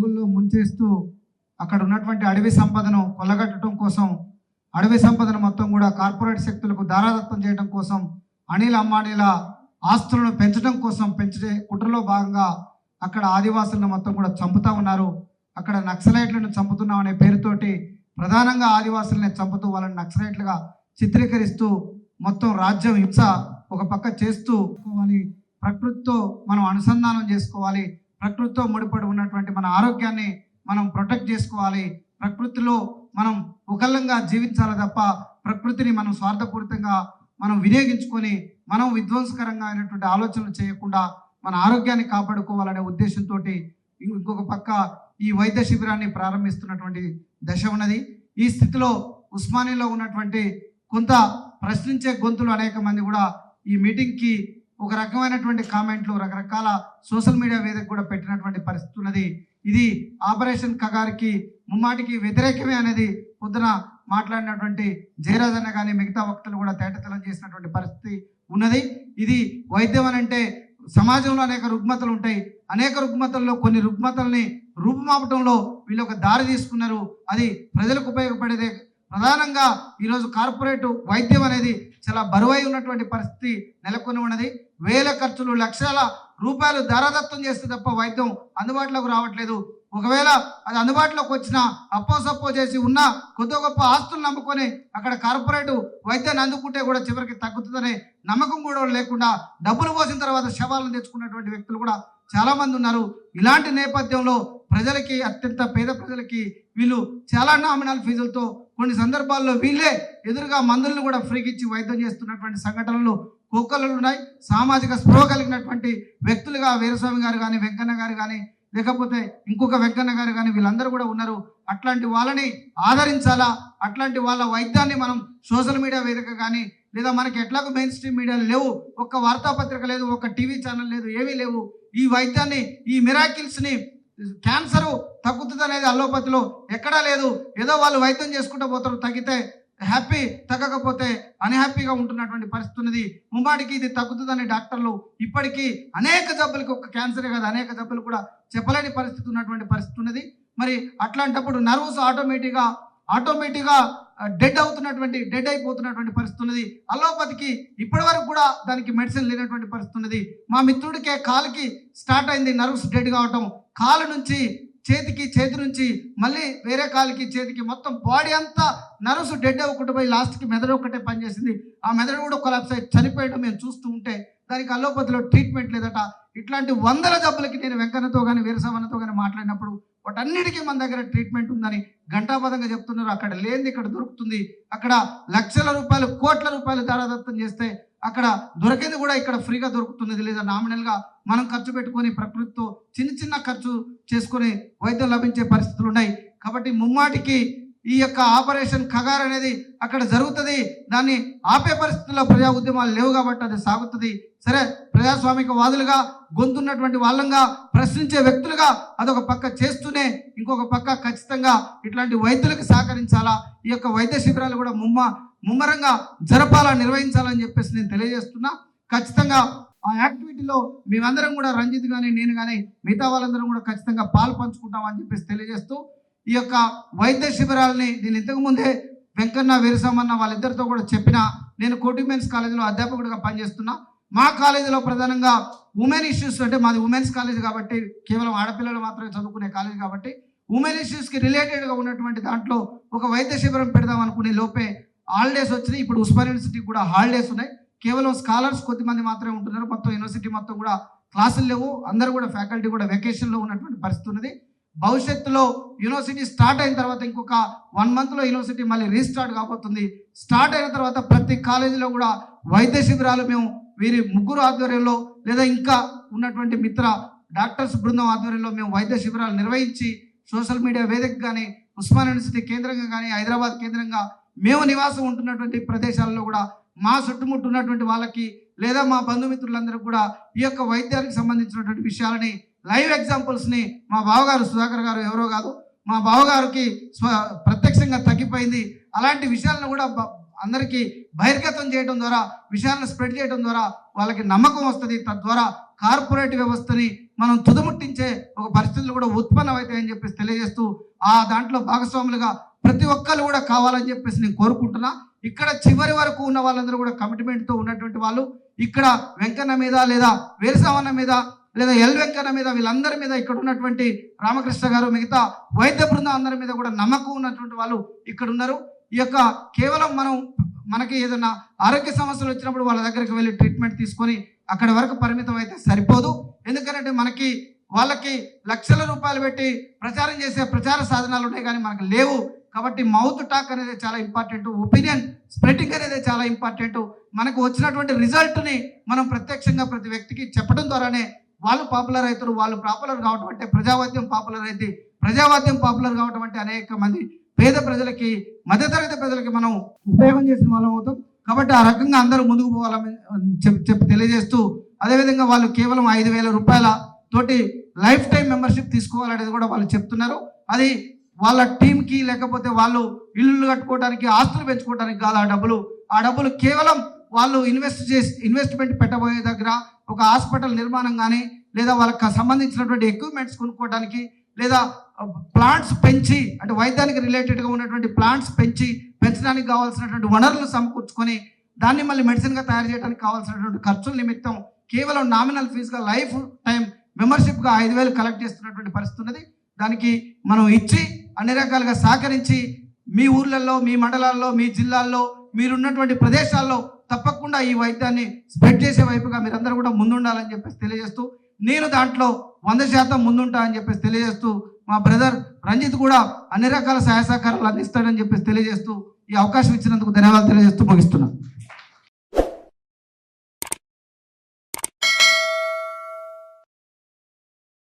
ములుగుల్లో ముంచేస్తూ అక్కడ ఉన్నటువంటి అడవి సంపదను కొల్లగట్టడం కోసం అడవి సంపదను మొత్తం కూడా కార్పొరేట్ శక్తులకు దారాదత్తం చేయడం కోసం అనిల్ అంబానీల ఆస్తులను పెంచడం కోసం పెంచే కుట్రలో భాగంగా అక్కడ ఆదివాసులను మొత్తం కూడా చంపుతా ఉన్నారు. అక్కడ నక్సలైట్లను చంపుతున్నాం అనే పేరుతోటి ప్రధానంగా ఆదివాసులని చంపుతూ వాళ్ళని నక్సలైట్లుగా చిత్రీకరిస్తూ మొత్తం రాజ్యం హింస ఒక పక్క చేస్తూ ప్రకృతితో మనం అనుసంధానం చేసుకోవాలి. ప్రకృతితో ముడిపడి ఉన్నటువంటి మన ఆరోగ్యాన్ని మనం ప్రొటెక్ట్ చేసుకోవాలి. ప్రకృతిలో మనం ఒకళ్ళంగా జీవించాలి తప్ప ప్రకృతిని మనం స్వార్థపూరితంగా మనం వినియోగించుకొని మనం విధ్వంసకరంగా అయినటువంటి ఆలోచనలు చేయకుండా మన ఆరోగ్యాన్ని కాపాడుకోవాలనే ఉద్దేశంతో ఇంకొక పక్క ఈ వైద్య శిబిరాన్ని ప్రారంభిస్తున్నటువంటి దశ ఉన్నది. ఈ స్థితిలో ఉస్మానియాలో ఉన్నటువంటి కొంత ప్రశ్నించే గొంతులు అనేక మంది కూడా ఈ మీటింగ్కి ఒక రకమైనటువంటి కామెంట్లు రకరకాల సోషల్ మీడియా వేదిక కూడా పెట్టినటువంటి పరిస్థితి ఉన్నది. ఇది ఆపరేషన్ కగారికి ముమ్మాటికి వ్యతిరేకమే అనేది పొద్దున మాట్లాడినటువంటి జయరాజ్ అన్న కానీ మిగతా వక్తలు కూడా తేటతెల్లం చేసినటువంటి పరిస్థితి ఉన్నది. ఇది వైద్యం అని అంటే సమాజంలో అనేక రుగ్మతలు ఉంటాయి. అనేక రుగ్మతల్లో కొన్ని రుగ్మతల్ని రూపుమాపటంలో వీళ్ళు ఒక దారి తీసుకున్నారు. అది ప్రజలకు ఉపయోగపడేదే ప్రధానంగా ఈరోజు కార్పొరేట్ వైద్యం అనేది చాలా బరువై ఉన్నటువంటి పరిస్థితి నెలకొని ఉన్నది. వేల ఖర్చులు లక్షల రూపాయలు ధరదత్తం చేస్తే తప్ప వైద్యం అందుబాటులోకి రావట్లేదు. ఒకవేళ అది అందుబాటులోకి వచ్చినా అప్పోసప్పో చేసి ఉన్న కొద్ది గొప్ప ఆస్తులు నమ్ముకొని అక్కడ కార్పొరేట్ వైద్యాన్ని అందుకుంటే కూడా చివరికి తగ్గుతుందనే నమ్మకం కూడా లేకుండా డబ్బులు పోసిన తర్వాత శవాలను తెచ్చుకున్నటువంటి వ్యక్తులు కూడా చాలామంది ఉన్నారు. ఇలాంటి నేపథ్యంలో ప్రజలకి అత్యంత పేద ప్రజలకి వీళ్ళు చాలా నామినల్ ఫీజులతో కొన్ని సందర్భాల్లో వీళ్ళే ఎదురుగా మందులను కూడా ఫ్రీకి ఇచ్చి వైద్యం చేస్తున్నటువంటి సంఘటనలు కుక్కలు ఉన్నాయి. సామాజిక స్పృహ కలిగినటువంటి వ్యక్తులుగా వీరస్వామి గారు కానీ వెంకన్న గారు కానీ లేకపోతే ఇంకొక వెంకన్న గారు కానీ వీళ్ళందరూ కూడా ఉన్నారు. అట్లాంటి వాళ్ళని ఆదరించాలా? అట్లాంటి వాళ్ళ వైద్యాన్ని మనం సోషల్ మీడియా వేదిక కానీ లేదా మనకి ఎట్లాగో మెయిన్ స్ట్రీమ్ మీడియాలు లేవు. ఒక్క వార్తాపత్రిక లేదు ఒక్క టీవీ ఛానల్ లేదు ఏమీ లేవు. ఈ వైద్యాన్ని ఈ మిరాకిల్స్ని క్యాన్సర్ తగ్గుతుంది అనేది అల్లోపతిలో ఎక్కడా లేదు. ఏదో వాళ్ళు వైద్యం చేసుకుంటూ పోతారు తగ్గితే హ్యాపీ తగ్గకపోతే అన్హ్యాపీగా ఉంటున్నటువంటి పరిస్థితి ఉన్నది. ముమ్మాడికి ఇది తగ్గుతుందని డాక్టర్లు ఇప్పటికీ అనేక జబ్బులకి ఒక క్యాన్సరే కాదు అనేక జబ్బులు కూడా చెప్పలేని పరిస్థితి ఉన్నటువంటి పరిస్థితి ఉన్నది. మరి అట్లాంటప్పుడు నర్వ్స్ ఆటోమేటిక్గా ఆటోమేటిక్గా డెడ్ అవుతున్నటువంటి డెడ్ అయిపోతున్నటువంటి పరిస్థితి ఉన్నది. అలోపతికి ఇప్పటి వరకు కూడా దానికి మెడిసిన్ లేనటువంటి పరిస్థితి ఉన్నది. మా మిత్రుడికే కాలుకి స్టార్ట్ అయింది నర్వ్స్ డెడ్ కావటం. కాలు నుంచి చేతికి చేతి నుంచి మళ్ళీ వేరే కాలుకి చేతికి మొత్తం బాడీ అంతా నరసు డెడ్ అవ్వకుండా పోయి లాస్ట్కి మెదడు ఒక్కటే పనిచేసింది. ఆ మెదడు కూడా కొలాప్స్ అయ్యి చనిపోయడం మేము చూస్తూ ఉంటే దానికి అల్లోపతిలో ట్రీట్మెంట్ లేదట. ఇట్లాంటి వందల జబ్బులకి నేను వెంకన్నతో కానీ వీరసవన్నతో కానీ మాట్లాడినప్పుడు వాటన్నిటికీ మన దగ్గర ట్రీట్మెంట్ ఉందని ఘంటాపదంగా చెప్తున్నారు. అక్కడ లేనిది ఇక్కడ దొరుకుతుంది. అక్కడ లక్షల రూపాయలు కోట్ల రూపాయలు దారాదత్తం చేస్తే అక్కడ దొరికేది కూడా ఇక్కడ ఫ్రీగా దొరుకుతున్నది లేదా నామినల్గా మనం ఖర్చు పెట్టుకొని ప్రకృతితో చిన్న చిన్న ఖర్చు చేసుకొని వైద్యం లభించే పరిస్థితులు ఉన్నాయి. కాబట్టి ముమ్మాటికి ఈ యొక్క ఆపరేషన్ ఖగార్ అనేది అక్కడ జరుగుతుంది. దాన్ని ఆపే పరిస్థితుల్లో ప్రజా ఉద్యమాలు లేవు కాబట్టి అది సాగుతుంది. సరే ప్రజాస్వామిక వాదులుగా గొంతున్నటువంటి వాళ్ళంగా ప్రశ్నించే వ్యక్తులుగా అదొక పక్క చేస్తూనే ఇంకొక పక్క ఖచ్చితంగా ఇట్లాంటి వైద్యులకు సహకరించాలా? ఈ యొక్క వైద్య శిబిరాలు కూడా ముమ్మ ముమ్మరంగా జరపాలా నిర్వహించాలని చెప్పేసి నేను తెలియజేస్తున్నా. ఖచ్చితంగా ఆ యాక్టివిటీలో మేమందరం కూడా రంజిత్ కానీ నేను కానీ మిగతా వాళ్ళందరం కూడా ఖచ్చితంగా పాలు పంచుకుంటామని చెప్పేసి తెలియజేస్తూ ఈ యొక్క వైద్య శిబిరాలని నేను ఇంతకు ముందే వెంకన్న వీరసమ్మన్న వాళ్ళిద్దరితో కూడా చెప్పిన నేను కోటిమెన్స్ కాలేజీలో అధ్యాపకుడిగా పనిచేస్తున్నా. మా కాలేజీలో ప్రధానంగా ఉమెన్ ఇష్యూస్ అంటే మాది ఉమెన్స్ కాలేజ్ కాబట్టి కేవలం ఆడపిల్లలు మాత్రమే చదువుకునే కాలేజ్ కాబట్టి ఉమెన్ ఇష్యూస్కి రిలేటెడ్గా ఉన్నటువంటి దాంట్లో ఒక వైద్య శిబిరం పెడదాం అనుకునే లోపే హాలిడేస్ వచ్చినాయి ఇప్పుడు ఉస్మాన్ యూనివర్సిటీ కూడా హాలిడేస్ ఉన్నాయి. కేవలం స్కాలర్స్ కొద్దిమంది మాత్రమే ఉంటున్నారు. మొత్తం యూనివర్సిటీ మొత్తం కూడా క్లాసులు లేవు. అందరూ కూడా ఫ్యాకల్టీ కూడా వెకేషన్లో ఉన్నటువంటి పరిస్థితి ఉన్నది. భవిష్యత్తులో యూనివర్సిటీ స్టార్ట్ అయిన తర్వాత ఇంకొక వన్ మంత్లో యూనివర్సిటీ మళ్ళీ రీస్టార్ట్ కాబోతుంది. స్టార్ట్ అయిన తర్వాత ప్రతి కాలేజీలో కూడా వైద్య శిబిరాలు మేము వీరి ముగ్గురు ఆధ్వర్యంలో లేదా ఇంకా ఉన్నటువంటి మిత్ర డాక్టర్స్ బృందం ఆధ్వర్యంలో మేము వైద్య శిబిరాలు నిర్వహించి సోషల్ మీడియా వేదిక కానీ ఉస్మాన్ యూనివర్సిటీ కేంద్రంగా కానీ హైదరాబాద్ కేంద్రంగా మేము నివాసం ఉంటున్నటువంటి ప్రదేశాల్లో కూడా మా చుట్టుముట్టు ఉన్నటువంటి వాళ్ళకి లేదా మా బంధుమిత్రులందరూ కూడా ఈ యొక్క వైద్యానికి సంబంధించినటువంటి విషయాలని లైవ్ ఎగ్జాంపుల్స్ని మా బావగారు సుధాకర్ గారు ఎవరో కాదు మా బావగారికి స్వ ప్రత్యక్షంగా తగ్గిపోయింది. అలాంటి విషయాలను కూడా అందరికీ బహిర్గతం చేయడం ద్వారా విషయాలను స్ప్రెడ్ చేయడం ద్వారా వాళ్ళకి నమ్మకం వస్తుంది. తద్వారా కార్పొరేట్ వ్యవస్థని మనం తుదముట్టించే ఒక పరిస్థితులు కూడా ఉత్పన్నమవుతాయని చెప్పేసి తెలియజేస్తూ ఆ దాంట్లో భాగస్వాములుగా ప్రతి ఒక్కరు కూడా కావాలని చెప్పేసి నేను కోరుకుంటున్నా. ఇక్కడ చివరి వరకు ఉన్న వాళ్ళందరూ కూడా కమిట్మెంట్తో ఉన్నటువంటి వాళ్ళు ఇక్కడ వెంకన్న మీద లేదా వీరసావన్న మీద లేదా ఎల్ వెంకన్న మీద వీళ్ళందరి మీద ఇక్కడ ఉన్నటువంటి రామకృష్ణ గారు మిగతా వైద్య బృందం అందరి మీద కూడా నమ్మకం ఉన్నటువంటి వాళ్ళు ఇక్కడ ఉన్నారు. ఈ యొక్క కేవలం మనం మనకి ఏదైనా ఆరోగ్య సమస్యలు వచ్చినప్పుడు వాళ్ళ దగ్గరికి వెళ్ళి ట్రీట్మెంట్ తీసుకొని అక్కడి వరకు పరిమితం అయితే సరిపోదు. ఎందుకంటే మనకి వాళ్ళకి లక్షల రూపాయలు పెట్టి ప్రచారం చేసే ప్రచార సాధనాలు ఉన్నాయి కానీ మనకు లేవు. కాబట్టి మౌత్ టాక్ అనేది చాలా ఇంపార్టెంట్ ఒపీనియన్ స్ప్రెడింగ్ అనేది చాలా ఇంపార్టెంట్ మనకు వచ్చినటువంటి రిజల్ట్ని మనం ప్రత్యక్షంగా ప్రతి వ్యక్తికి చెప్పడం ద్వారానే వాళ్ళు పాపులర్ అవుతారు వాళ్ళు పాపులర్ కావటం అంటే ప్రజావాద్యం పాపులర్ అయితే ప్రజావాద్యం పాపులర్ కావటం అంటే అనేక మంది పేద ప్రజలకి మధ్యతరగతి ప్రజలకి మనం ఉపయోగం చేసిన వాళ్ళం అవుతాం. కాబట్టి ఆ రకంగా అందరూ ముందుకు పోవాలని చెప్పి చెప్పి తెలియజేస్తూ అదేవిధంగా వాళ్ళు కేవలం ఐదు వేల రూపాయల తోటి లైఫ్ టైం మెంబర్షిప్ తీసుకోవాలనేది కూడా వాళ్ళు చెప్తున్నారు. అది వాళ్ళ టీంకి లేకపోతే వాళ్ళు ఇల్లు కట్టుకోవడానికి ఆస్తులు పెంచుకోవడానికి కాదు ఆ డబ్బులు. ఆ డబ్బులు కేవలం వాళ్ళు ఇన్వెస్ట్ చేసి ఇన్వెస్ట్మెంట్ పెట్టబోయే దగ్గర ఒక హాస్పిటల్ నిర్మాణం కానీ లేదా వాళ్ళకి సంబంధించినటువంటి ఎక్విప్మెంట్స్ కొనుక్కోవడానికి లేదా ప్లాంట్స్ పెంచి అంటే వైద్యానికి రిలేటెడ్గా ఉన్నటువంటి ప్లాంట్స్ పెంచి పెంచడానికి కావాల్సినటువంటి వనరులు సమకూర్చుకొని దాన్ని మళ్ళీ మెడిసిన్గా తయారు చేయడానికి కావాల్సినటువంటి ఖర్చుల నిమిత్తం కేవలం నామినల్ ఫీజుగా లైఫ్ టైం మెంబర్షిప్గా ఐదు వేలు కలెక్ట్ చేస్తున్నటువంటి పరిస్థితి ఉన్నది. దానికి మనం ఇచ్చి అన్ని రకాలుగా సహకరించి మీ ఊర్లలో మీ మండలాల్లో మీ జిల్లాల్లో మీరున్నటువంటి ప్రదేశాల్లో తప్పకుండా ఈ వైద్యాన్ని స్ప్రెడ్ చేసే వైపుగా మీరందరూ కూడా ముందుండాలని చెప్పేసి తెలియజేస్తూ నేను దాంట్లో వంద శాతం ముందుంటా అని చెప్పేసి తెలియజేస్తూ మా బ్రదర్ రంజిత్ కూడా అన్ని రకాల సహాయ సహకారాలు అందిస్తాడని చెప్పేసి తెలియజేస్తూ ఈ అవకాశం ఇచ్చినందుకు ధన్యవాదాలు తెలియజేస్తూ ముగిస్తున్నాను.